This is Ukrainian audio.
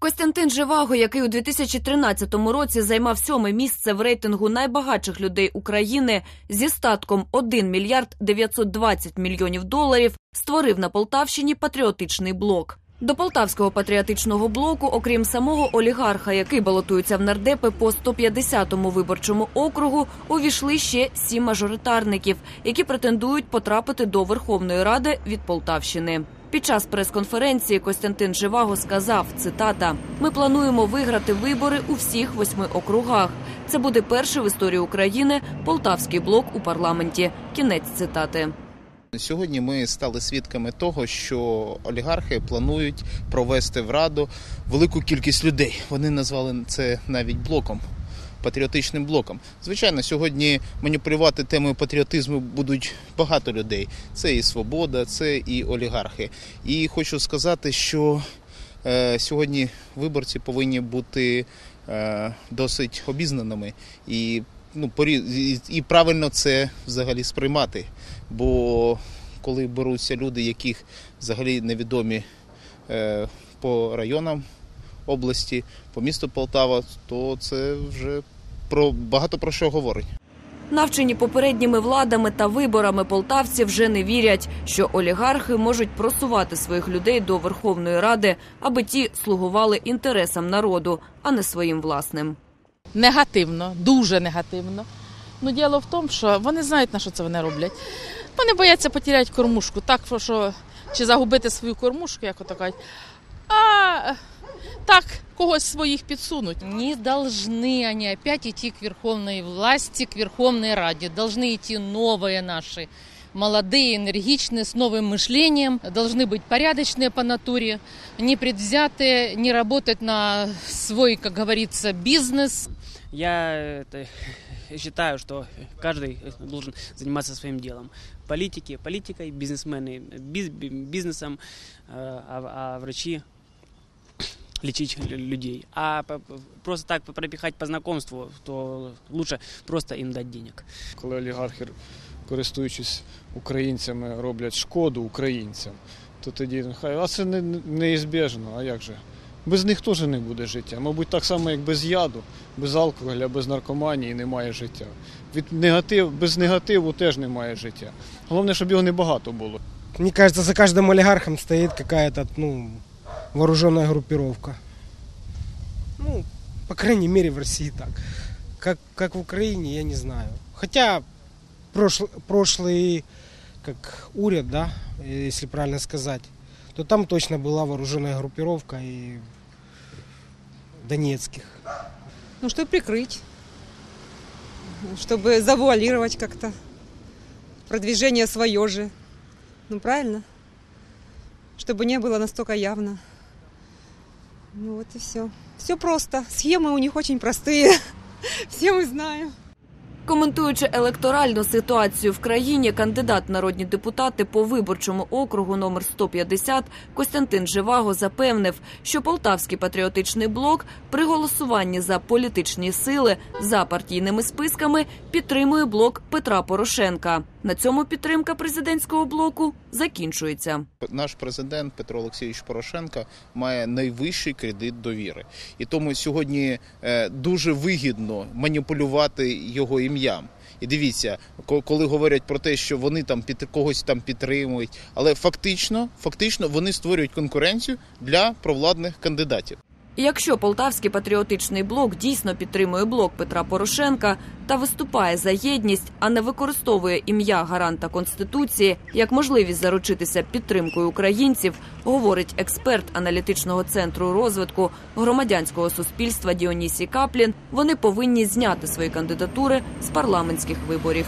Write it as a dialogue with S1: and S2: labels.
S1: Костянтин Живаго, який у 2013 році займав сьоме місце в рейтингу найбагатших людей України зі статком 1 мільярд 920 мільйонів доларів, створив на Полтавщині патріотичний блок. До полтавського патріотичного блоку, окрім самого олігарха, який балотується в нардепи по 150-му виборчому округу, увійшли ще сім мажоритарників, які претендують потрапити до Верховної Ради від Полтавщини. Під час прес-конференції Костянтин Живаго сказав: цитата: Ми плануємо виграти вибори у всіх восьми округах. Це буде перший в історії України полтавський блок у парламенті. Кінець цитати.
S2: Сьогодні ми стали свідками того, що олігархи планують провести в раду велику кількість людей. Вони назвали це навіть блоком. Патріотичним блоком. Звичайно, сьогодні маніпулювати темою патріотизму будуть багато людей. Це і свобода, це і олігархи. І хочу сказати, що е, сьогодні виборці повинні бути е, досить обізнаними і, ну, і правильно це взагалі сприймати. Бо коли беруться люди, яких взагалі невідомі е, по районам області, по місту Полтава, то це вже про багато про що говорить.
S1: Навчені попередніми владами та виборами полтавці вже не вірять, що олігархи можуть просувати своїх людей до Верховної Ради, аби ті слугували інтересам народу, а не своїм власним.
S3: негативно, дуже негативно. Ну, діло в тому, що вони знають, на що це вони роблять. Вони бояться потеряти кормушку, так що чи загубити свою кормушку, як ото кажуть, а так когось своїх підсунуть.
S4: Не должны они опять идти к верховной власти, к Верховной Раде. Должны идти новые наши, молодые, энергичные, с новым мышлением. Должны быть порядочные по натуре, не предвзятые, не работать на свой, как говорится, бизнес.
S5: Я это, считаю, что каждый должен заниматься своим делом. Политики политикой, бизнесмены биз- бизнесом, э, а, а врачи лечить людей. А просто так пропихать по знакомству, то лучше просто им дать денег.
S6: коли олігархи, користуючись українцями, роблять шкоду українцям, то тоді нехай, а це не, неізбіжно, а як же? Без них теж не буде життя. Мабуть, так само, як без яду, без алкоголя, без наркоманії немає життя. Від негатив, без негативу теж немає життя. Головне, щоб його небагато було.
S7: Мне кажется, за каждым олигархом стоит какая-то, ну, вооруженная группировка. Ну, по крайней мере, в России так. Как, как в Украине, я не знаю. Хотя прошлый, прошлый как уряд, да, если правильно сказать, то там точно была вооруженная группировка и донецких.
S8: Ну, чтобы прикрыть, чтобы завуалировать как-то продвижение свое же. Ну, правильно? Чтобы не было настолько явно. Ну, вот и все. Все просто. Схемы у них очень простые. Все мы знаем.
S1: Коментуючи електоральну ситуацію в країні, кандидат в народні депутати по виборчому округу номер 150 Костянтин Живаго запевнив, що полтавський патріотичний блок при голосуванні за політичні сили за партійними списками підтримує блок Петра Порошенка. На цьому підтримка президентського блоку закінчується.
S2: Наш президент Петро Олексійович Порошенко має найвищий кредит довіри, і тому сьогодні е, дуже вигідно маніпулювати його ім'ям. І дивіться, коли говорять про те, що вони там під когось там підтримують, але фактично, фактично вони створюють конкуренцію для провладних кандидатів.
S1: Якщо полтавський патріотичний блок дійсно підтримує блок Петра Порошенка та виступає за єдність, а не використовує ім'я гаранта конституції як можливість заручитися підтримкою українців, говорить експерт аналітичного центру розвитку громадянського суспільства Діонісій Каплін. Вони повинні зняти свої кандидатури з парламентських виборів.